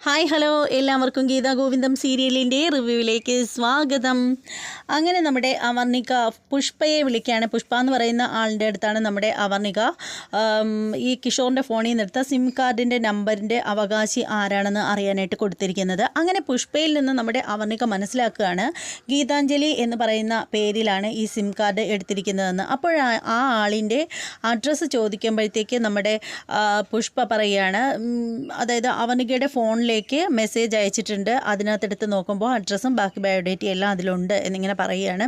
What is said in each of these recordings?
Hi hello. എല്ലാവർക്കും ഗീതാ ഗോവിന്ദം സീരിയലിന്റെ റിവ്യൂവിലേക്ക് സ്വാഗതം. അങ്ങനെ നമ്മുടെ അവർണിക പുഷ്പയെ വിളിക്കുകയാണ്. പുഷ്പ എന്ന് പറയുന്ന ആളിന്റെ അടുത്താണ് നമ്മുടെ അവർണിക. ഈ കിഷോറിന്റെ ഫോണിൽ നിന്നെടുത്ത സിം കാർഡിന്റെ നമ്പറിന്റെ അവകാശി ആരാണെന്ന് അറിയാനായിട്ട് കൊടുത്തിരിക്കുന്നത്. അങ്ങനെ പുഷ്പയിൽ നിന്ന് നമ്മുടെ അവർണിക മനസ്സിലാക്കുകയാണ്. ഗീതാഞ്ജലി എന്ന് പറയുന്ന പേരിലാണ് ഈ സിം കാർഡ് എടുത്തിരിക്കുന്നതെന്ന്. അപ്പോൾ ആ- ആളിന്റെ അഡ്രസ്സ് ചോദിക്കുമ്പോഴത്തേക്ക് നമ്മുടെ പുഷ്പ പറയുകയാണ്. അതായത് അവർണികയുടെ അവനികയുടെ ഫോണിലേക്ക് മെസ്സേജ് അയച്ചിട്ടുണ്ട്. അതിനകത്തെടുത്ത് നോക്കുമ്പോൾ അഡ്രസ്സും ബാക്കി ബയോഡേറ്റയും എല്ലാം അതിലുണ്ട് എന്നിങ്ങനെ പറയുകയാണ്.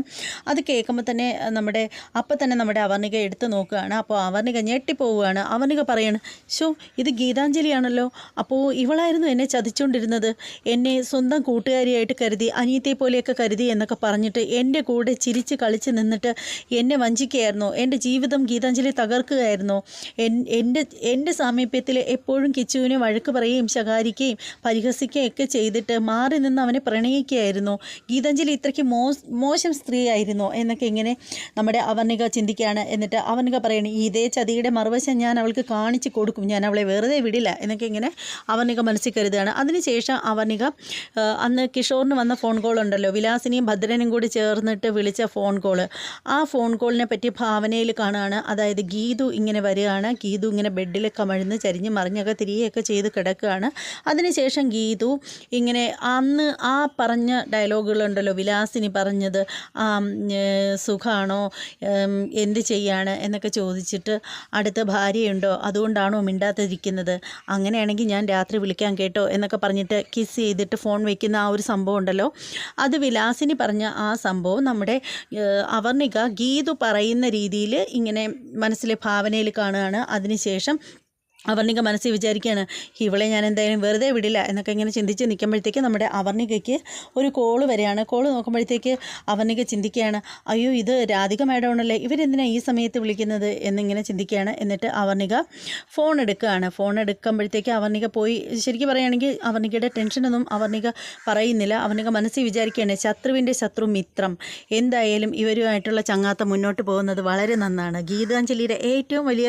അത് കേൾക്കുമ്പോൾ തന്നെ നമ്മുടെ അപ്പം തന്നെ നമ്മുടെ അവർണിക എടുത്ത് നോക്കുകയാണ്. അപ്പോൾ അവർണിക ഞെട്ടിപ്പോവുകയാണ്. അവർണിക പറയാണ് ഷോ ഇത് ഗീതാഞ്ജലിയാണല്ലോ. അപ്പോൾ ഇവളായിരുന്നു എന്നെ ചതിച്ചുകൊണ്ടിരുന്നത്. എന്നെ സ്വന്തം കൂട്ടുകാരിയായിട്ട് കരുതി അനിയത്തെ പോലെയൊക്കെ കരുതി എന്നൊക്കെ പറഞ്ഞിട്ട് എന്റെ കൂടെ ചിരിച്ച് കളിച്ച് നിന്നിട്ട് എന്നെ വഞ്ചിക്കുകയായിരുന്നു. എന്റെ ജീവിതം ഗീതാഞ്ജലി തകർക്കുകയായിരുന്നു. എൻ എന്റെ എന്റെ സാമീപ്യത്തിൽ എപ്പോഴും കിച്ചുവിനെ വഴക്ക് പറയുകയും ശകാരിക്കുകയും പരിഹസിക്കുകയും ഒക്കെ ചെയ്തിട്ട് മാറി നിന്ന് അവനെ പ്രണയിക്കുകയായിരുന്നു. ഗീതാഞ്ജലി ഇത്രയ്ക്ക് മോ മോശം സ്ത്രീയായിരുന്നു എന്നൊക്കെ ഇങ്ങനെ നമ്മുടെ അവർണിക ചിന്തിക്കുകയാണ്. എന്നിട്ട് അവർണിക പറയണ ഇതേ ചതിയുടെ മറുവശം ഞാൻ അവൾക്ക് കാണിച്ചു കൊടുക്കും. ഞാൻ അവളെ വെറുതെ വിടില്ല. എന്നൊക്കെ ഇങ്ങനെ അവർണിക മനസ്സിൽ കരുതുകയാണ്. അതിനുശേഷം അവർണിക അന്ന് കിഷോറിന് വന്ന ഫോൺ കോൾ ഉണ്ടല്ലോ. വിലാസിനിയും ഭദ്രനും കൂടി ചേർന്നിട്ട് വിളിച്ച ഫോൺ കോൾ ആ ഫോൺ കോളിനെ പറ്റി ഭാവനയിൽ കാണുകയാണ് അതായത് ഗീതു ഇങ്ങനെ വരികയാണ്. ഗീതു ഇങ്ങനെ ബെഡിൽ കമഴ്ന്ന് ചരിഞ്ഞ് മറിഞ്ഞൊക്കെ തിരികെയൊക്കെ ചെയ്ത് കിടക്കുകയാണ്. അതിനുശേഷം ഗീതു ഇങ്ങനെ അന്ന് ആ പറഞ്ഞ ഡയലോഗുകളുണ്ടല്ലോ വിലാസിനി പറഞ്ഞത് സുഖാണോ എന്ത് ചെയ്യാണ് എന്നൊക്കെ ചോദിച്ചിട്ട് അടുത്ത ഭാര്യയുണ്ടോ അതുകൊണ്ടാണോ മിണ്ടാതിരിക്കുന്നത് അങ്ങനെയാണെങ്കിൽ ഞാൻ രാത്രി വിളിക്കാൻ കേട്ടോ എന്നൊക്കെ പറഞ്ഞിട്ട് കിസ് ചെയ്തിട്ട് ഫോൺ വയ്ക്കുന്ന ആ ഒരു സംഭവം ഉണ്ടല്ലോ. അത് വിലാസിനി പറഞ്ഞ ആ സംഭവം നമ്മുടെ അവർണിക ഗീതു പറയുന്ന രീതിയിൽ ഇങ്ങനെ മനസ്സിലെ ഭാവനയിൽ കാണുകയാണ്. അതിനുശേഷം അവർണിക മനസ്സിൽ വിചാരിക്കുകയാണ് ഇവളെ ഞാൻ എന്തായാലും വെറുതെ വിടില്ല എന്നൊക്കെ ഇങ്ങനെ ചിന്തിച്ച് നിൽക്കുമ്പോഴത്തേക്ക് നമ്മുടെ അവർണികയ്ക്ക് ഒരു കോൾ വരെയാണ്. കോൾ നോക്കുമ്പോഴത്തേക്ക് അവർണിക ചിന്തിക്കുകയാണ് അയ്യോ ഇത് രാധിക മാഡമാണല്ലേ ഇവരെന്തിനാണ് ഈ സമയത്ത് വിളിക്കുന്നത്? എന്നിങ്ങനെ ചിന്തിക്കുകയാണ്. എന്നിട്ട് അവർണിക ഫോൺ എടുക്കുകയാണ്. ഫോൺ എടുക്കുമ്പോഴത്തേക്ക് അവർണിക പോയി ശരിക്കും പറയുകയാണെങ്കിൽ അവർണികയുടെ ടെൻഷനൊന്നും അവർണിക പറയുന്നില്ല. അവർണിക മനസ്സിൽ വിചാരിക്കുകയാണ് ശത്രുവിന്റെ ശത്രു മിത്രം എന്തായാലും ഇവരുമായിട്ടുള്ള ചങ്ങാത്തം മുന്നോട്ട് പോകുന്നത് വളരെ നന്നാണ്. ഗീതാഞ്ജലിയുടെ ഏറ്റവും വലിയ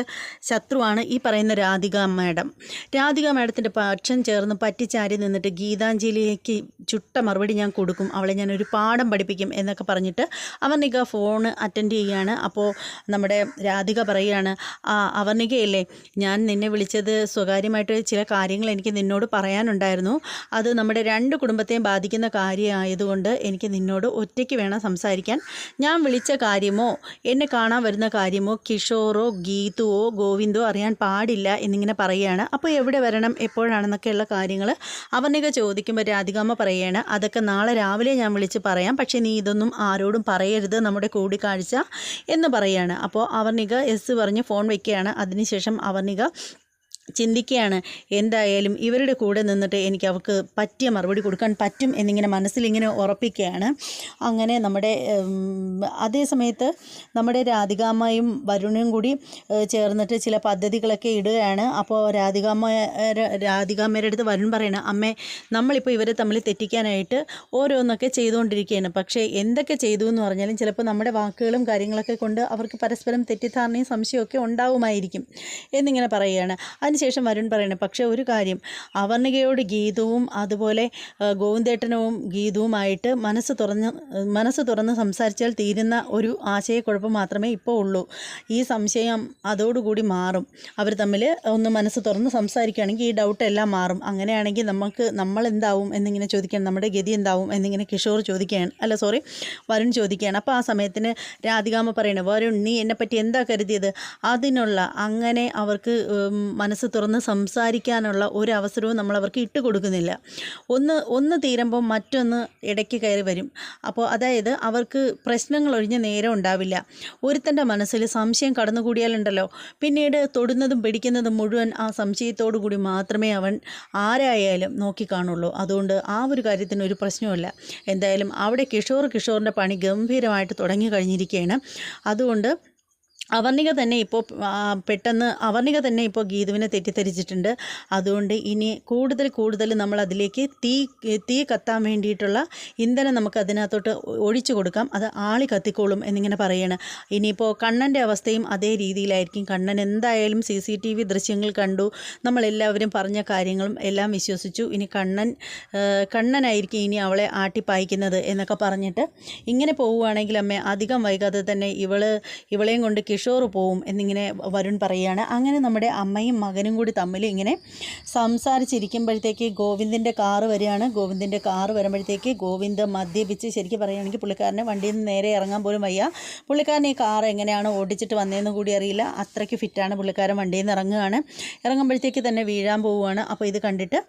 ശത്രുവാണ് ഈ പറയുന്ന രാധിക മാഡം. രാധിക മാഡത്തിന്റെ പക്ഷം ചേർന്ന് പറ്റിച്ചാരി നിന്നിട്ട് ഗീതാഞ്ജലിക്ക് ചുട്ട മറുപടി ഞാൻ കൊടുക്കും. അവളെ ഞാൻ ഒരു പാഠം പഠിപ്പിക്കും എന്നൊക്കെ പറഞ്ഞിട്ട് അവർണിക ഫോൺ അറ്റൻഡ് ചെയ്യുകയാണ് അപ്പോൾ നമ്മുടെ രാധിക പറയുകയാണ് ആ അവർണികയല്ലേ ഞാൻ നിന്നെ വിളിച്ചത് സ്വകാര്യമായിട്ട് ചില കാര്യങ്ങൾ എനിക്ക് നിന്നോട് പറയാനുണ്ടായിരുന്നു. അത് നമ്മുടെ രണ്ട് കുടുംബത്തെയും ബാധിക്കുന്ന കാര്യമായതുകൊണ്ട് എനിക്ക് നിന്നോട് ഒറ്റയ്ക്ക് വേണം സംസാരിക്കാൻ. ഞാൻ വിളിച്ച കാര്യമോ എന്നെ കാണാൻ വരുന്ന കാര്യമോ കിഷോറോ ഗീതുവോ ഗോവിന്ദോ അറിയാൻ പാടില്ല എന്നിങ്ങനെ പറയുകയാണ്. അപ്പോൾ എവിടെ വരണം? എപ്പോഴാണെന്നൊക്കെയുള്ള കാര്യങ്ങൾ അവർണിക ചോദിക്കുമ്പോൾ രാധികാമ്മ പറയുകയാണ്. അതൊക്കെ നാളെ രാവിലെ ഞാൻ വിളിച്ച് പറയാം. പക്ഷേ നീ ഇതൊന്നും ആരോടും പറയരുത്. നമ്മുടെ കൂടിക്കാഴ്ച എന്ന് പറയുകയാണ്. അപ്പോൾ അവർണിക എസ് പറഞ്ഞ് ഫോൺ വയ്ക്കുകയാണ് അതിനുശേഷം അവർണിക ചിന്തിക്കുകയാണ് എന്തായാലും ഇവരുടെ കൂടെ നിന്നിട്ട് എനിക്ക് അവർക്ക് പറ്റിയ മറുപടി കൊടുക്കാൻ പറ്റും എന്നിങ്ങനെ മനസ്സിലിങ്ങനെ ഉറപ്പിക്കുകയാണ്. അങ്ങനെ നമ്മുടെ അതേ സമയത്ത് നമ്മുടെ രാധികാമ്മയും വരുണും കൂടി ചേർന്നിട്ട് ചില പദ്ധതികളൊക്കെ ഇടുകയാണ്. അപ്പോൾ രാധികാമ്മ രാധികാമ്മയുടെ അടുത്ത് വരുൺ പറയണം അമ്മേ നമ്മളിപ്പോൾ ഇവരെ തമ്മിൽ തെറ്റിക്കാനായിട്ട് ഓരോന്നൊക്കെ ചെയ്തുകൊണ്ടിരിക്കുകയാണ്. പക്ഷേ എന്തൊക്കെ ചെയ്തു എന്ന് പറഞ്ഞാലും ചിലപ്പോൾ നമ്മുടെ വാക്കുകളും കാര്യങ്ങളൊക്കെ കൊണ്ട് അവർക്ക് പരസ്പരം തെറ്റിദ്ധാരണയും സംശയമൊക്കെ ഉണ്ടാവുമായിരിക്കും എന്നിങ്ങനെ പറയുകയാണ്. അതിനുശേഷം വരുൺ പറയണം പക്ഷേ ഒരു കാര്യം അവർണികയോട് ഗീതവും അതുപോലെ ഗോവിന്ദേട്ടനവും ഗീതവുമായിട്ട് മനസ്സ് തുറന്ന് മനസ്സ് തുറന്ന് സംസാരിച്ചാൽ തീരുന്ന ഒരു ആശയക്കുഴപ്പം മാത്രമേ ഇപ്പോൾ ഉള്ളൂ. ഈ സംശയം അതോടുകൂടി മാറും. അവർ തമ്മിൽ ഒന്ന് മനസ്സ് തുറന്ന് സംസാരിക്കുകയാണെങ്കിൽ ഈ ഡൗട്ട് എല്ലാം മാറും. അങ്ങനെയാണെങ്കിൽ നമുക്ക് നമ്മൾ എന്താവും എന്നിങ്ങനെ ചോദിക്കുകയാണ് നമ്മുടെ ഗതി എന്താവും എന്നിങ്ങനെ കിഷോർ ചോദിക്കുകയാണ് അല്ല സോറി വരുൺ ചോദിക്കുകയാണ്. അപ്പോൾ ആ സമയത്തിന് രാധികാമ പറയണേ വരുൺ നീ എന്നെപ്പറ്റി എന്താ കരുതിയത്? അതിനുള്ള അങ്ങനെ അവർക്ക് ഉം, തുറന്ന് സംസാരിക്കാനുള്ള ഒരു അവസരവും നമ്മൾ അവർക്ക് ഇട്ട് കൊടുക്കുന്നില്ല ഒന്ന് ഒന്ന് തീരുമ്പോൾ മറ്റൊന്ന് ഇടയ്ക്ക് കയറി വരും. അപ്പോൾ അതായത് അവർക്ക് പ്രശ്നങ്ങൾ ഒഴിഞ്ഞ് നേരം ഉണ്ടാവില്ല. ഒരുത്തന്റെ മനസ്സിൽ സംശയം കടന്നുകൂടിയാലുണ്ടല്ലോ. പിന്നീട് തൊടുന്നതും പിടിക്കുന്നതും മുഴുവൻ ആ സംശയത്തോടു കൂടി മാത്രമേ അവൻ ആരായാലും നോക്കിക്കാണുള്ളൂ അതുകൊണ്ട് ആ ഒരു കാര്യത്തിന് ഒരു പ്രശ്നവുമില്ല. എന്തായാലും അവിടെ കിഷോർ കിഷോറിന്റെ പണി ഗംഭീരമായിട്ട് തുടങ്ങി കഴിഞ്ഞിരിക്കുകയാണ്. അതുകൊണ്ട് അവർണിക തന്നെ ഇപ്പോൾ പെട്ടെന്ന് അവർണിക തന്നെ ഇപ്പോൾ ഗീതുവിനെ തെറ്റിദ്ധരിച്ചിട്ടുണ്ട്. അതുകൊണ്ട് ഇനി കൂടുതൽ കൂടുതൽ നമ്മൾ അതിലേക്ക് തീ തീ കത്താൻ വേണ്ടിയിട്ടുള്ള ഇന്ധനം നമുക്ക് അതിനകത്തോട്ട് ഒഴിച്ചു കൊടുക്കാം. അത് ആളി കത്തിക്കോളും എന്നിങ്ങനെ പറയാണ്. ഇനിയിപ്പോൾ കണ്ണന്റെ അവസ്ഥയും അതേ രീതിയിലായിരിക്കും. കണ്ണൻ എന്തായാലും സി സി ടി വി ദൃശ്യങ്ങൾ കണ്ടു. നമ്മളെല്ലാവരും പറഞ്ഞ കാര്യങ്ങളും എല്ലാം വിശ്വസിച്ചു. ഇനി കണ്ണൻ കണ്ണനായിരിക്കും ഇനി അവളെ ആട്ടിപ്പായിക്കുന്നത് എന്നൊക്കെ പറഞ്ഞിട്ട് ഇങ്ങനെ പോവുകയാണെങ്കിൽ അമ്മേ അധികം വൈകാതെ തന്നെ ഇവൾ ഇവളെയും കൊണ്ട് കിഷോർ പോവും എന്നിങ്ങനെ വരുൺ പറയുകയാണ്. അങ്ങനെ നമ്മുടെ അമ്മയും മകനും കൂടി തമ്മിൽ ഇങ്ങനെ സംസാരിച്ചിരിക്കുമ്പോഴത്തേക്ക് ഗോവിന്ദിന്റെ കാറ് വരികയാണ്. ഗോവിന്ദിന്റെ കാറ് വരുമ്പോഴത്തേക്ക് ഗോവിന്ദ് മദ്യപിച്ച് ശരിക്കും പറയുകയാണെങ്കിൽ പുള്ളിക്കാരനെ വണ്ടിയിൽ നിന്ന് നേരെ ഇറങ്ങാൻ പോലും വയ്യ. പുള്ളിക്കാരൻ ഈ കാർ എങ്ങനെയാണ് ഓടിച്ചിട്ട് വന്നതെന്ന് കൂടി അറിയില്ല. അത്രയ്ക്ക് ഫിറ്റാണ് പുള്ളിക്കാരൻ വണ്ടിയിൽ നിന്ന് ഇറങ്ങുകയാണ്. ഇറങ്ങുമ്പോഴത്തേക്ക് തന്നെ വീഴാൻ പോവുകയാണ്. അപ്പോൾ ഇത് കണ്ടിട്ട്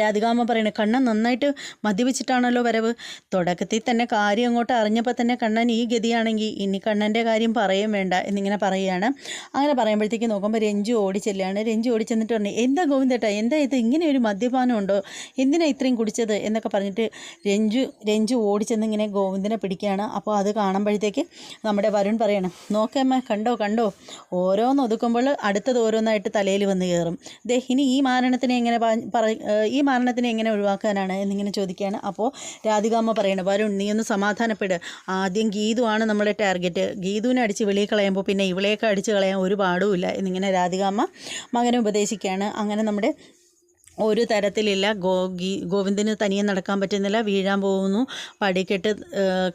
രാധികാമ്മ പറയണേ കണ്ണൻ നന്നായിട്ട് മദ്യപിച്ചിട്ടാണല്ലോ വരവ്. തുടക്കത്തിൽ തന്നെ കാര്യം അങ്ങോട്ട് അറിഞ്ഞപ്പോൾ തന്നെ കണ്ണൻ ഈ ഗതിയാണെങ്കിൽ ഇനി കണ്ണന്റെ കാര്യം പറയും വേണ്ട എന്നിങ്ങനെ പറയുകയാണ്. അങ്ങനെ പറയുമ്പോഴത്തേക്ക് നോക്കുമ്പോൾ രഞ്ജു ഓടിച്ചെല്ലാണ് രഞ്ജു ഓടിച്ചെന്നിട്ട് പറഞ്ഞു എന്താ ഗോവിന്ദേട്ടാ എന്താ ഇത്? ഇങ്ങനെ ഒരു മദ്യപാനം ഉണ്ടോ? എന്തിനാ ഇത്രയും കുടിച്ചത്? എന്നൊക്കെ പറഞ്ഞിട്ട് രഞ്ജു രഞ്ജു ഓടിച്ചെന്ന് ഇങ്ങനെ ഗോവിന്ദനെ പിടിക്കുകയാണ്. അപ്പോൾ അത് കാണുമ്പോഴത്തേക്ക് നമ്മുടെ വരുൺ പറയണം നോക്കമ്മ കണ്ടോ കണ്ടോ? ഓരോന്ന് ഒതുക്കുമ്പോൾ അടുത്തത് ഓരോന്നായിട്ട് തലയിൽ വന്ന് കയറും. ദേ ഇനി ഈ മാരണത്തിനെ എങ്ങനെ പറ ഈ മരണത്തിനെ എങ്ങനെ ഒഴിവാക്കാനാണ് എന്നിങ്ങനെ ചോദിക്കുകയാണ്. അപ്പോൾ രാധികാമ്മ പറയണം വരുൺ നീ ഒന്ന് സമാധാനപ്പെട്. ആദ്യം ഗീതു ആണ് നമ്മുടെ ടാർഗറ്റ്. ഗീതുവിനെ അടിച്ച് വെളിയിൽ കളയുമ്പോൾ പിന്നെ ഇവളെയൊക്കെ അടിച്ച് കളയാൻ ഒരു പാടുമില്ല എന്നിങ്ങനെ രാധികാമ്മ മകനെ ഉപദേശിക്കുകയാണ്. അങ്ങനെ നമ്മുടെ ഒരു തരത്തിലില്ല. ഗോ ഗീ ഗോവിന്ദന് തനിയെ നടക്കാൻ പറ്റുന്നില്ല. വീഴാൻ പോകുന്നു. പടിക്കെട്ട്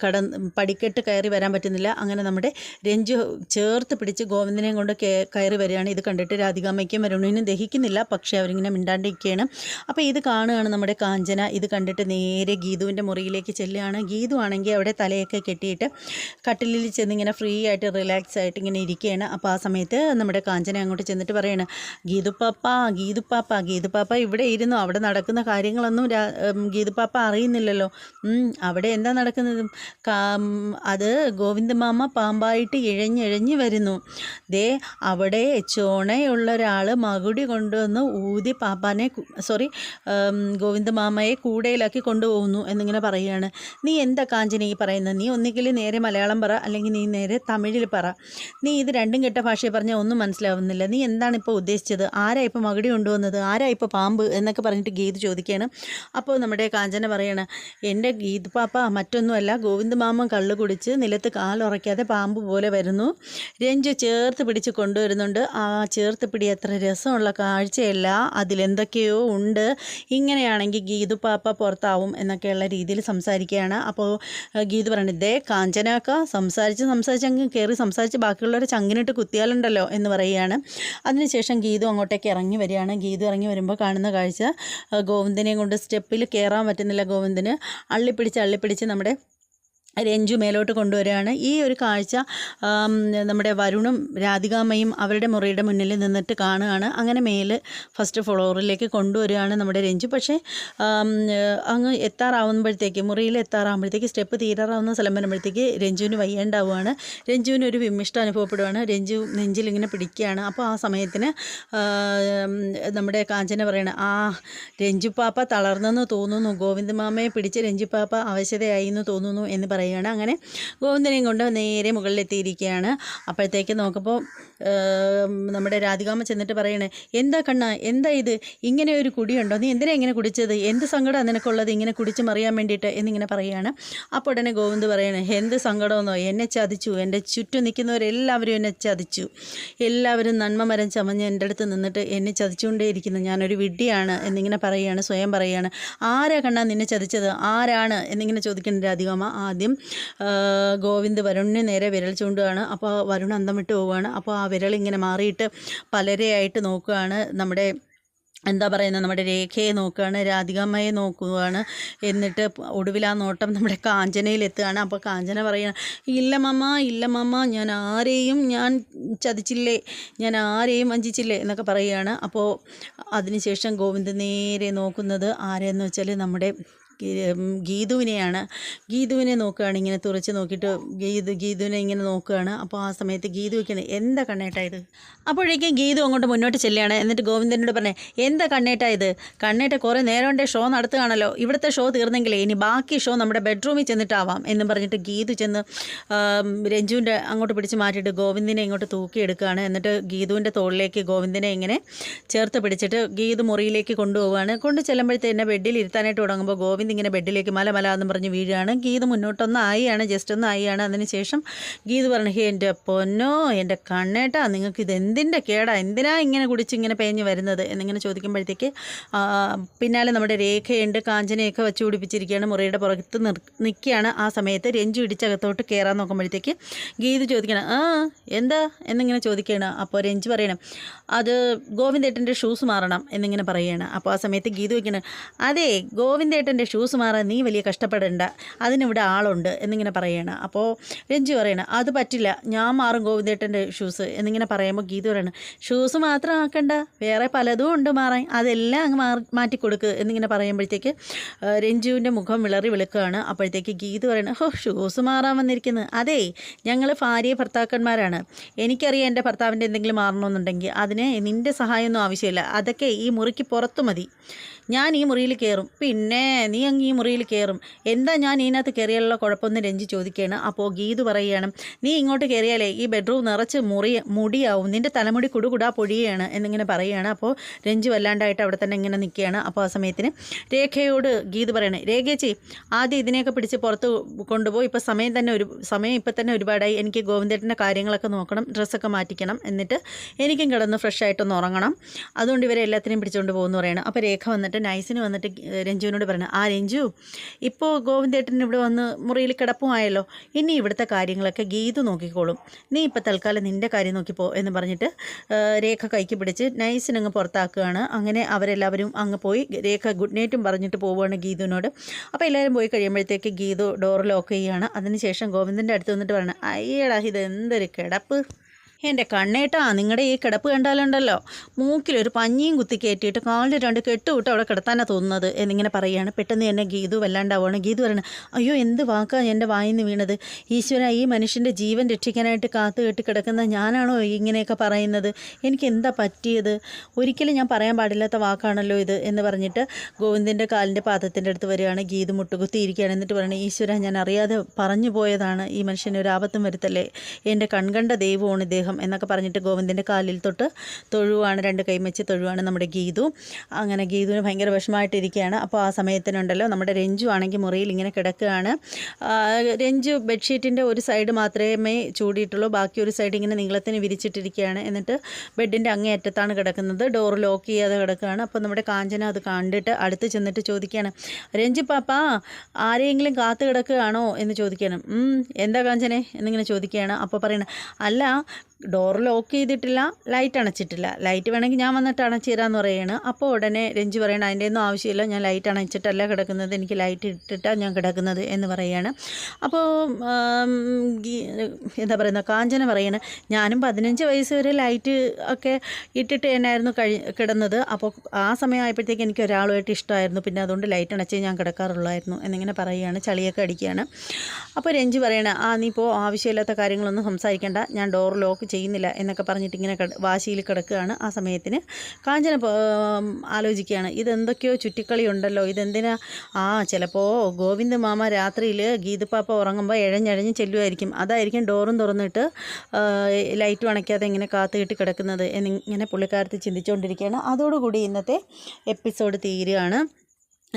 കട പടിക്കെട്ട് കയറി വരാൻ പറ്റുന്നില്ല. അങ്ങനെ നമ്മുടെ രഞ്ജു ചേർത്ത് പിടിച്ച് ഗോവിന്ദനെയും കൊണ്ട് കയറി വരികയാണ്. ഇത് കണ്ടിട്ട് രാധികാമ്മയ്ക്കും വരുണിനും ദഹിക്കുന്നില്ല. പക്ഷേ അവരിങ്ങനെ മിണ്ടാണ്ടിരിക്കുകയാണ്. അപ്പോൾ ഇത് കാണുകയാണ് നമ്മുടെ കാഞ്ചന. ഇത് കണ്ടിട്ട് നേരെ ഗീതുവിന്റെ മുറിയിലേക്ക് ചെല്ലുകയാണ്. ഗീതു ആണെങ്കിൽ അവിടെ തലയൊക്കെ കെട്ടിയിട്ട് കട്ടിലിൽ ചെന്ന് ഇങ്ങനെ ഫ്രീ ആയിട്ട് റിലാക്സ് ആയിട്ട് ഇങ്ങനെ ഇരിക്കുകയാണ്. അപ്പോൾ ആ സമയത്ത് നമ്മുടെ കാഞ്ചന അങ്ങോട്ട് ചെന്നിട്ട് പറയാണ് പാപ്പ ഗീതു ഗീതുപ്പാപ്പ ഇവിടെ ഇരുന്നു അവിടെ നടക്കുന്ന കാര്യങ്ങളൊന്നും ഉം, അറിയുന്നില്ലല്ലോ. അവിടെ എന്താ നടക്കുന്നത്? അത് ഗോവിന്ദമാമ പാമ്പായിട്ട് ഇഴഞ്ഞിഴഞ്ഞ് വരുന്നു. ദേ അവിടെ ചോണയുള്ള ഒരാൾ മകുടി കൊണ്ടുവന്ന് ഊതി പാപ്പാനെ സോറി ഗോവിന്ദമാമയെ കൂടയിലാക്കി കൊണ്ടുപോകുന്നു എന്നിങ്ങനെ പറയുകയാണ്. നീ എന്താ കാഞ്ചന ഈ പറയുന്നത്? നീ ഒന്നുകിൽ നേരെ മലയാളം പറ അല്ലെങ്കിൽ നീ നേരെ തമിഴിൽ പറ. നീ ഇത് രണ്ടും കെട്ട ഭാഷയെ പറഞ്ഞാൽ ഒന്നും മനസ്സിലാവുന്നില്ല. നീ എന്താണ് ഇപ്പോൾ ഉദ്ദേശിച്ചത്? ആരാ ഇപ്പോൾ മകുടി കൊണ്ടുവന്നത്? ആരാ ഇപ്പോൾ പാമ്പ് എന്നൊക്കെ പറഞ്ഞിട്ട് ഗീത് ചോദിക്കുകയാണ് അപ്പോൾ നമ്മുടെ കാഞ്ചന പറയാണ് എന്റെ ഗീത് പാപ്പ മറ്റൊന്നുമല്ല ഗോവിന്ദ മാമൻ കള്ളു കുടിച്ച് നിലത്ത് കാലുറയ്ക്കാതെ പാമ്പ് പോലെ വരുന്നു. രഞ്ജു ചേർത്ത് പിടിച്ച് കൊണ്ടുവരുന്നുണ്ട്. ആ ചേർത്ത് പിടി അത്ര രസമുള്ള കാഴ്ചയല്ല. അതിലെന്തൊക്കെയോ ഉണ്ട്. ഇങ്ങനെയാണെങ്കിൽ ഗീതു പാപ്പ പുറത്താവും എന്നൊക്കെയുള്ള രീതിയിൽ സംസാരിക്കുകയാണ്. അപ്പോൾ ഗീത് ഗീതു ഇതേ കാഞ്ചനാക്ക സംസാരിച്ച് സംസാരിച്ച് അങ്ങ് കയറി സംസാരിച്ച് ബാക്കിയുള്ളവരെ ചങ്ങിനിട്ട് കുത്തിയാലുണ്ടല്ലോ എന്ന് പറയുകയാണ്. അതിനുശേഷം ഗീതു അങ്ങോട്ടേക്ക് ഇറങ്ങി വരികയാണ്. ഗീതു ഇറങ്ങി വരുമ്പോൾ കാണുന്ന കാഴ്ച. ഗോവിന്ദനെയും കൊണ്ട് സ്റ്റെപ്പിൽ കയറാൻ പറ്റുന്നില്ല ഗോവിന്ദന്. അള്ളിപ്പിടിച്ച് അള്ളിപ്പിടിച്ച് നമ്മുടെ രഞ്ജു മേലോട്ട് കൊണ്ടുവരികയാണ്. ഈ ഒരു കാഴ്ച നമ്മുടെ വരുണും രാധികാമ്മയും അവരുടെ മുറിയുടെ മുന്നിൽ നിന്നിട്ട് കാണുകയാണ്. അങ്ങനെ മേൽ ഫസ്റ്റ് ഫ്ലോറിലേക്ക് കൊണ്ടുവരികയാണ് നമ്മുടെ രഞ്ജു. പക്ഷേ അങ്ങ് എത്താറാവുമ്പോഴത്തേക്ക് മുറിയിൽ എത്താറാകുമ്പോഴത്തേക്ക് സ്റ്റെപ്പ് തീരാറാവുന്ന സ്ഥലം വരുമ്പോഴത്തേക്ക് രഞ്ജുവിന് വയ്യേണ്ടാവുകയാണ്. രഞ്ജുവിന് ഒരു വിമിഷ്ടം അനുഭവപ്പെടുകയാണ് രഞ്ജു നെഞ്ചിലിങ്ങനെ പിടിക്കുകയാണ്. അപ്പോൾ ആ സമയത്തിന് നമ്മുടെ കാഞ്ചന പറയണ ആ രഞ്ജു പാപ്പ തളർന്നെന്ന് തോന്നുന്നു. ഗോവിന്ദ മാമയെ പിടിച്ച് രഞ്ജു പാപ്പ അവശതയായി എന്ന് തോന്നുന്നു എന്ന് പറയുകയാണ് അങ്ങനെ ഗോവിന്ദനെയും കൊണ്ട് നേരെ മുകളിലെത്തിയിരിക്കുകയാണ്. അപ്പോഴത്തേക്ക് നോക്കുമ്പോൾ നമ്മുടെ രാധികാമ്മ ചെന്നിട്ട് പറയണേ എന്താ കണ്ണ എന്താ ഇത്? ഇങ്ങനെ ഒരു കുടിയുണ്ടോ? നീ എന്തിനാ ഇങ്ങനെ കുടിച്ചത്? എന്ത് സങ്കടമാണ് നിനക്കുള്ളത് ഇങ്ങനെ കുടിച്ച് മറിയാൻ വേണ്ടിയിട്ട്? എന്നിങ്ങനെ പറയുകയാണ് അപ്പോൾ ഉടനെ ഗോവിന്ദ് പറയണേ എന്ത് സങ്കടമെന്നോ? എന്നെ ചതിച്ചു. എന്റെ ചുറ്റും നിൽക്കുന്നവരെല്ലാവരും എന്നെ ചതിച്ചു. എല്ലാവരും നന്മ മരം ചമഞ്ഞ് എന്റെ അടുത്ത് നിന്നിട്ട് എന്നെ ചതിച്ചുകൊണ്ടേയിരിക്കുന്നു. ഞാനൊരു വിഡ്ഢിയാണ് എന്നിങ്ങനെ പറയുകയാണ് സ്വയം പറയുകയാണ് ആരാ കണ്ണാ നിന്നെ ചതിച്ചത്? ആരാണ്? എന്നിങ്ങനെ ചോദിക്കുന്ന രാധികാമ്മ ആദ്യം ഗോവിന്ദ് വരുണിന് നേരെ വിരൽ ചൂണ്ടുകയാണ്. അപ്പോൾ വരുൺ അന്തം വിട്ട് പോവുകയാണ്. അപ്പോൾ ആ വിരൽ ഇങ്ങനെ മാറിയിട്ട് പലരെയായിട്ട് നോക്കുകയാണ്. നമ്മുടെ എന്താ പറയുന്നത്? നമ്മുടെ രേഖയെ നോക്കുകയാണ് രാധികമ്മയെ നോക്കുകയാണ്. എന്നിട്ട് ഒടുവിൽ ആ നോട്ടം നമ്മുടെ കാഞ്ചനയിലെത്തുകയാണ് അപ്പോൾ കാഞ്ചന പറയുകയാണ് ഇല്ല മമ്മ ഇല്ല മമ്മ ഞാൻ ആരെയും ഞാൻ ചതിച്ചില്ലേ? ഞാൻ ആരെയും വഞ്ചിച്ചില്ലേ? എന്നൊക്കെ പറയുകയാണ്. അപ്പോൾ അതിനുശേഷം ഗോവിന്ദ് നേരെ നോക്കുന്നത് ആരെയെന്ന് വെച്ചാൽ നമ്മുടെ ഗീതുവിനെയാണ്. ഗീതുവിനെ നോക്കുകയാണ് ഇങ്ങനെ തുറച്ച് നോക്കിയിട്ട് ഗീതു ഗീതുവിനെ ഇങ്ങനെ നോക്കുകയാണ്. അപ്പോൾ ആ സമയത്ത് ഗീതു വയ്ക്കുന്നത് എന്താ കണ്ണേട്ടാ ഇത്? അപ്പോഴേക്കും ഗീതു അങ്ങോട്ട് മുന്നോട്ട് ചെല്ലുകയാണ്. എന്നിട്ട് ഗോവിന്ദനോട് പറഞ്ഞേ എന്താ കണ്ണേട്ടാ ഇത്? കണ്ണേട്ട കുറേ നേരം ഷോ നടത്തുകയാണല്ലോ. ഇവിടുത്തെ ഷോ തീർന്നെങ്കിലേ ഇനി ബാക്കി ഷോ നമ്മുടെ ബെഡ്റൂമിൽ ചെന്നിട്ടാവാം. എന്ന് പറഞ്ഞിട്ട് ഗീതു ചെന്ന് രഞ്ജുവിന്റെ അങ്ങോട്ട് പിടിച്ച് മാറ്റിയിട്ട് ഗോവിന്ദിനെ ഇങ്ങോട്ട് തൂക്കിയെടുക്കുകയാണ് എന്നിട്ട് ഗീതുവിന്റെ തോളിലേക്ക് ഗോവിന്ദനെ ഇങ്ങനെ ചേർത്ത് പിടിച്ചിട്ട് ഗീതു മുറിയിലേക്ക് കൊണ്ടുപോവുകയാണ്. കൊണ്ട് ചെല്ലുമ്പോഴത്തേന്നെ ബെഡിൽ ഇരുത്താനായിട്ട് തുടങ്ങുമ്പോൾ ഗോവിന്ദ് ഇങ്ങനെ ബെഡിലേക്ക് മല മല എന്ന് പറഞ്ഞ് വീഴുകയാണ്. ഗീത് മുന്നോട്ടൊന്ന് ആയിയാണ് ജസ്റ്റ് ഒന്ന് ആയിയാണ് അതിനുശേഷം ഗീത് പറഞ്ഞു ഹേ എന്റെ പൊന്നോ എന്റെ കണ്ണേട്ടാ നിങ്ങൾക്ക് ഇത് എന്തിന്റെ കേടാ? എന്തിനാ ഇങ്ങനെ കുടിച്ച് ഇങ്ങനെ പേഞ്ഞ് വരുന്നത്? എന്നിങ്ങനെ ചോദിക്കുമ്പോഴത്തേക്ക് പിന്നാലെ നമ്മുടെ രേഖയുണ്ട് കാഞ്ചനയൊക്കെ വെച്ച് പിടിപ്പിച്ചിരിക്കുകയാണ് മുറിയുടെ പുറത്ത് നിൽക്കുകയാണ് ആ സമയത്ത് രഞ്ജു ഇടിച്ചകത്തോട്ട് കയറാൻ നോക്കുമ്പോഴത്തേക്ക് ഗീത് ചോദിക്കണം ആ എന്താ? എന്നിങ്ങനെ ചോദിക്കുകയാണ്. അപ്പോൾ രഞ്ജു പറയണം അത് ഗോവിന്ദേട്ടന്റെ ഷൂസ് മാറണം എന്നിങ്ങനെ പറയുകയാണ്. അപ്പോൾ ആ സമയത്ത് ഗീത് വയ്ക്കണം അതെ ഗോവിന്ദേട്ടന്റെ ഷൂസ് മാറാൻ നീ വലിയ കഷ്ടപ്പെടേണ്ട. അതിനിവിടെ ആളുണ്ട് എന്നിങ്ങനെ പറയുകയാണ് അപ്പോൾ രഞ്ജി പറയണം അത് പറ്റില്ല ഞാൻ മാറും ഗോവിന്ദേട്ടന്റെ ഷൂസ് എന്നിങ്ങനെ പറയുമ്പോൾ ഗീത പറയണം ഷൂസ് മാത്രം ആക്കണ്ട വേറെ പലതും ഉണ്ട് മാറാൻ. അതെല്ലാം അങ്ങ് മാറി മാറ്റി കൊടുക്ക് എന്നിങ്ങനെ പറയുമ്പോഴത്തേക്ക് രഞ്ജുവിന്റെ മുഖം വിളറി വിളിക്കുകയാണ്. അപ്പോഴത്തേക്ക് ഗീത പറയണം ഹോ ഷൂസ് മാറാൻ വന്നിരിക്കുന്നത് അതേ ഞങ്ങൾ ഭാര്യ ഭർത്താക്കന്മാരാണ്. എനിക്കറിയാം എന്റെ ഭർത്താവിന്റെ എന്തെങ്കിലും മാറണമെന്നുണ്ടെങ്കിൽ അതിന് നിന്റെ സഹായമൊന്നും ആവശ്യമില്ല. അതൊക്കെ ഈ മുറിക്ക് പുറത്തു മതി. ഞാൻ ഈ മുറിയിൽ കയറും. പിന്നെ നീ അങ്ങ് ഈ മുറിയിൽ കയറും. എന്താ ഞാൻ ഇതിനകത്ത് കയറിയാലുള്ള കുഴപ്പമൊന്നും രഞ്ജി ചോദിക്കുകയാണ്. അപ്പോൾ ഗീതു പറയുകയാണ് നീ ഇങ്ങോട്ട് കയറിയാലേ ഈ ബെഡ്റൂം നിറച്ച് മുറി മുടിയാവും. നിന്റെ തലമുടി കുടുകുടാ പൊഴിയാണ് എന്നിങ്ങനെ പറയുകയാണ്. അപ്പോൾ രഞ്ജു വല്ലാണ്ടായിട്ട് അവിടെ തന്നെ ഇങ്ങനെ നിൽക്കുകയാണ്. അപ്പോൾ ആ സമയത്തിന് രേഖയോട് ഗീത് പറയണേ രേഖേച്ചി ആദ്യം ഇതിനെയൊക്കെ പിടിച്ച് പുറത്ത് കൊണ്ടുപോയി. ഇപ്പോൾ സമയം തന്നെ ഒരു സമയം ഇപ്പം തന്നെ ഒരുപാടായി. എനിക്ക് ഗോവിന്ദേട്ടന്റെ കാര്യങ്ങളൊക്കെ നോക്കണം ഡ്രസ്സൊക്കെ മാറ്റിക്കണം. എന്നിട്ട് എനിക്കും കിടന്ന് ഫ്രഷ് ആയിട്ടൊന്ന് ഉറങ്ങണം. അതുകൊണ്ട് ഇവരെ എല്ലാത്തിനെയും പിടിച്ചുകൊണ്ട് പോകുമെന്ന് പറയണം. അപ്പോൾ രേഖ വന്നിട്ട് നൈസിന് വന്നിട്ട് രഞ്ജുവിനോട് പറഞ്ഞു ആ രഞ്ജു ഇപ്പോൾ ഗോവിന്ദേട്ടൻ ഇവിടെ വന്ന് മുറിയിൽ കിടപ്പുമായല്ലോ ഇനി ഇവിടുത്തെ കാര്യങ്ങളൊക്കെ ഗീതു നോക്കിക്കോളും. നീ ഇപ്പോൾ തൽക്കാലം നിന്റെ കാര്യം നോക്കിപ്പോ എന്ന് പറഞ്ഞിട്ട് രേഖ കൈക്ക് പിടിച്ച് നൈസിനങ്ങ് പുറത്താക്കുകയാണ്. അങ്ങനെ അവരെല്ലാവരും അങ്ങ് പോയി. രേഖ ഗുഡ് നൈറ്റും പറഞ്ഞിട്ട് പോവുകയാണ് ഗീതുവിനോട്. അപ്പോൾ എല്ലാവരും പോയി കഴിയുമ്പോഴത്തേക്ക് ഗീതു ഡോർ ലോക്ക് ചെയ്യുകയാണ് അതിനുശേഷം ഗോവിന്ദന്റെ അടുത്ത് വന്നിട്ട് പറഞ്ഞു അയ്യടാ ഇത് എന്തൊരു കിടപ്പ്. എന്റെ കണ്ണേട്ടാ നിങ്ങളുടെ ഈ കിടപ്പ് കണ്ടാലുണ്ടല്ലോ. മൂക്കിലൊരു പഞ്ഞിയും കുത്തി കയറ്റിയിട്ട് കാലിൽ രണ്ട് കെട്ടുവിട്ട് അവിടെ കിടത്താനാണ് തോന്നുന്നത് എന്നിങ്ങനെ പറയുകയാണ് പെട്ടെന്ന് എന്നെ ഗീതു വല്ലാണ്ടാവുകയാണ് ഗീതു പറയണം അയ്യോ എന്ത് വാക്കാണ് എന്റെ വായിൽ നിന്ന് വീണത്? ഈശ്വര ഈ മനുഷ്യന്റെ ജീവൻ രക്ഷിക്കാനായിട്ട് കാത്തു കെട്ടി കിടക്കുന്ന ഞാനാണോ ഇങ്ങനെയൊക്കെ പറയുന്നത്? എനിക്ക് എന്താ പറ്റിയത്? ഒരിക്കലും ഞാൻ പറയാൻ പാടില്ലാത്ത വാക്കാണല്ലോ ഇത് എന്ന് പറഞ്ഞിട്ട് ഗോവിന്ദന്റെ കാലിന്റെ പാദത്തിന്റെ അടുത്ത് വരികയാണ്. ഗീതു മുട്ടുകുത്തിയിരിക്കുകയാണ്. എന്നിട്ട് പറയണേ ഈശ്വര ഞാൻ അറിയാതെ പറഞ്ഞു പോയതാണ് ഈ മനുഷ്യനെ ഒരു ആപത്തും വരുത്തല്ലേ? എന്റെ കൺകണ്ട ദൈവമാണ് ഇദ്ദേഹം. അനുഗ്രഹം എന്നൊക്കെ പറഞ്ഞിട്ട് ഗോവിന്ദന്റെ കാലിൽ തൊട്ട് തൊഴുവാണ് രണ്ട് കൈമച്ച് തൊഴുവാണ് നമ്മുടെ ഗീതു. അങ്ങനെ ഗീതുവിന് ഭയങ്കര വിഷമമായിട്ടിരിക്കുകയാണ്. അപ്പോൾ ആ സമയത്തിനുണ്ടല്ലോ നമ്മുടെ രഞ്ജു ആണെങ്കിൽ മുറിയിൽ ഇങ്ങനെ കിടക്കുകയാണ്. രഞ്ജു ബെഡ്ഷീറ്റിന്റെ ഒരു സൈഡ് മാത്രമേ ചൂടിയിട്ടുള്ളൂ ബാക്കി ഒരു സൈഡ് ഇങ്ങനെ നീളത്തിന് വിരിച്ചിട്ടിരിക്കുകയാണ്. എന്നിട്ട് ബെഡിന്റെ അങ്ങേ അറ്റത്താണ് കിടക്കുന്നത് ഡോർ ലോക്ക് ചെയ്യാതെ കിടക്കുകയാണ്. അപ്പോൾ നമ്മുടെ കാഞ്ചന അത് കണ്ടിട്ട് അടുത്ത് ചെന്നിട്ട് ചോദിക്കുകയാണ് രഞ്ജു പാപ്പ ആരെയെങ്കിലും കാത്തു കിടക്കുകയാണോ? എന്ന് ചോദിക്കുകയാണ്. എന്താ കാഞ്ചനെ? എന്നിങ്ങനെ ചോദിക്കുകയാണ്. അപ്പോൾ പറയണം അല്ല ഡോർ ലോക്ക് ചെയ്തിട്ടില്ല ലൈറ്റ് അണച്ചിട്ടില്ല. ലൈറ്റ് വേണമെങ്കിൽ ഞാൻ വന്നിട്ട് അണച്ചിരാന്ന് പറയുകയാണ് അപ്പോൾ ഉടനെ രഞ്ജി പറയണം അതിന്റെ ഒന്നും ആവശ്യമില്ല. ഞാൻ ലൈറ്റ് അണച്ചിട്ടല്ല കിടക്കുന്നത്. എനിക്ക് ലൈറ്റ് ഇട്ടിട്ടാണ് ഞാൻ കിടക്കുന്നത് എന്ന് പറയുകയാണ് അപ്പോൾ എന്താ പറയുന്നത് കാഞ്ചന പറയണ ഞാനും പതിനഞ്ച് വയസ്സ് വരെ ലൈറ്റ് ഒക്കെ ഇട്ടിട്ട് തന്നെയായിരുന്നു കഴി കിടന്നത്. അപ്പോൾ ആ സമയമായപ്പോഴത്തേക്ക് എനിക്ക് ഒരാളുമായിട്ട് ഇഷ്ടമായിരുന്നു. പിന്നെ അതുകൊണ്ട് ലൈറ്റ് അണച്ചേ ഞാൻ കിടക്കാറുള്ളായിരുന്നു എന്നിങ്ങനെ പറയുകയാണ് ചളിയൊക്കെ അടിക്കുകയാണ്. അപ്പോൾ രഞ്ജി പറയണ ആ നീ ഇപ്പോൾ ആവശ്യമില്ലാത്ത കാര്യങ്ങളൊന്നും സംസാരിക്കേണ്ട. ഞാൻ ഡോർ ലോക്ക് ചെയ്യുന്നില്ല എന്നൊക്കെ പറഞ്ഞിട്ട് ഇങ്ങനെ വാശിയിൽ കിടക്കുകയാണ് ആ സമയത്തിന്. കാഞ്ചന ആലോചിക്കുകയാണ് ഇതെന്തൊക്കെയോ ചുറ്റിക്കളി ഉണ്ടല്ലോ ഇതെന്തിനാ? ആ ചിലപ്പോൾ ഗോവിന്ദ മാമ രാത്രിയിൽ ഗീതപ്പാപ്പ ഉറങ്ങുമ്പോൾ ഇഴഞ്ഞഴഞ്ഞ് ചെല്ലുമായിരിക്കും അതായിരിക്കും ഡോറും തുറന്നിട്ട് ലൈറ്റ് അണയ്ക്കാതെ ഇങ്ങനെ കാത്തു കെട്ടി കിടക്കുന്നത് എന്നിങ്ങനെ പുള്ളിക്കാരത്ത് ചിന്തിച്ചുകൊണ്ടിരിക്കുകയാണ് അതോടുകൂടി ഇന്നത്തെ എപ്പിസോഡ് തീരുകയാണ്.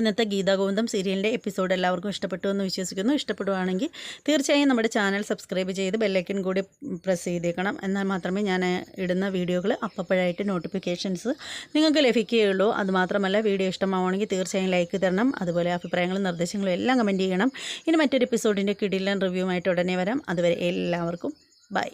ഇന്നത്തെ ഗീതാഗോവിന്ദം സീരിയലിന്റെ എപ്പിസോഡ് എല്ലാവർക്കും ഇഷ്ടപ്പെട്ടു എന്ന് വിശ്വസിക്കുന്നു. ഇഷ്ടപ്പെടുവാണെങ്കിൽ തീർച്ചയായും നമ്മുടെ ചാനൽ സബ്സ്ക്രൈബ് ചെയ്ത് ബെല്ലൈക്കൻ കൂടി പ്രസ് ചെയ്തേക്കണം. എന്നാൽ മാത്രമേ ഞാൻ ഇടുന്ന വീഡിയോകൾ അപ്പപ്പോഴായിട്ട് നോട്ടിഫിക്കേഷൻസ് നിങ്ങൾക്ക് ലഭിക്കുകയുള്ളൂ. അതുമാത്രമല്ല വീഡിയോ ഇഷ്ടമാവുകയാണെങ്കിൽ തീർച്ചയായും ലൈക്ക് തരണം. അതുപോലെ അഭിപ്രായങ്ങളും നിർദ്ദേശങ്ങളും എല്ലാം കമന്റ് ചെയ്യണം. ഇനി മറ്റൊരു എപ്പിസോഡിന്റെ കിടിലൻ റിവ്യൂമായിട്ട് ഉടനെ വരാം. അതുവരെ എല്ലാവർക്കും ബൈ